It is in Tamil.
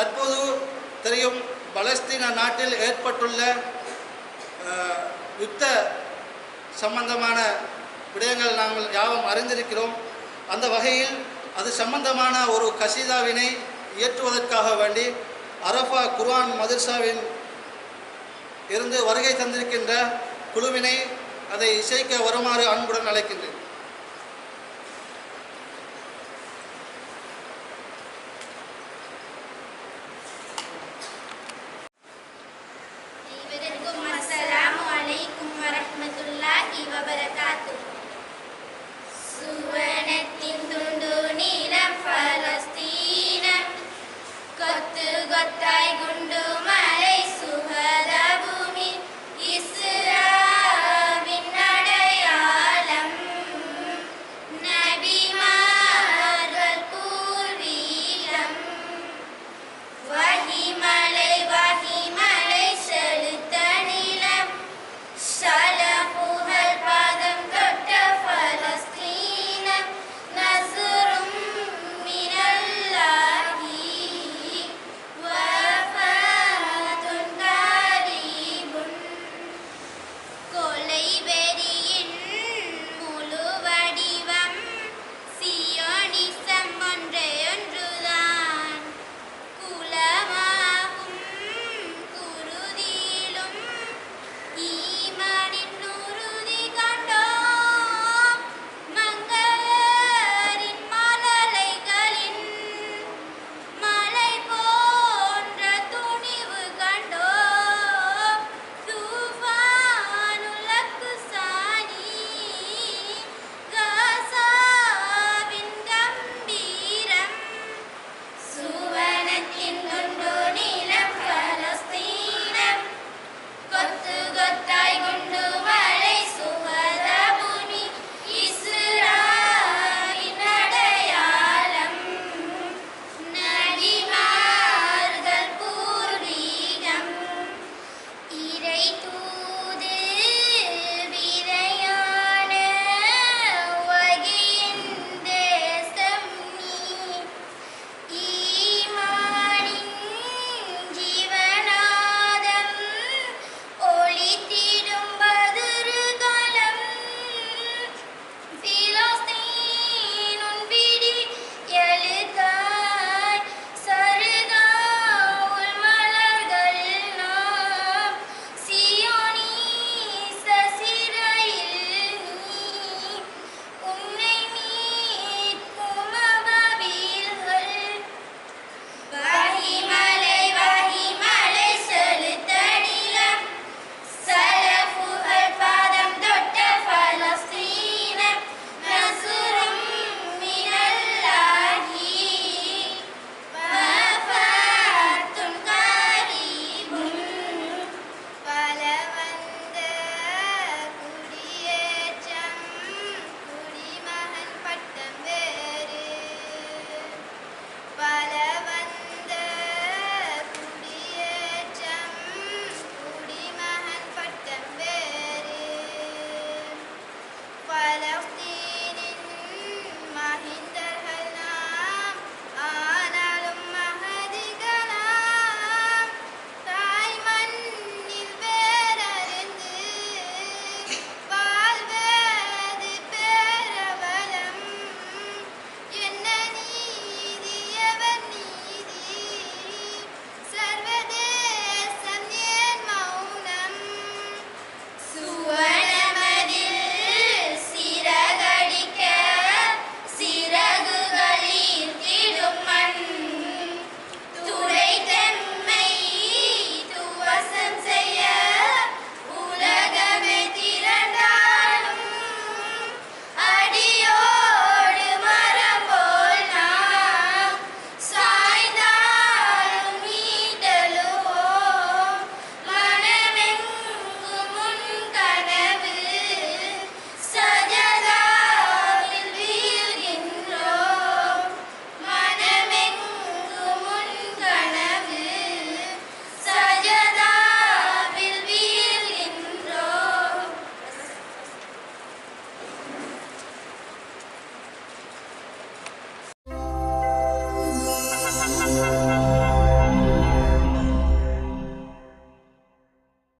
தற்போது தெரியும் பலஸ்தீன நாட்டில் ஏற்பட்டுள்ள யுத்த சம்பந்தமான விடயங்கள் நாங்கள் யாவும் அறிந்திருக்கிறோம். அந்த வகையில் அது சம்பந்தமான ஒரு கசீதாவினை இயற்றுவதற்காக வேண்டி அரஃபா குர்ஆன் மதர்சாவின் இருந்து வருகை தந்திருக்கின்ற குழுவினை அதை இசைக்க வருமாறு அன்புடன் அழைக்கின்றேன். 合体軍団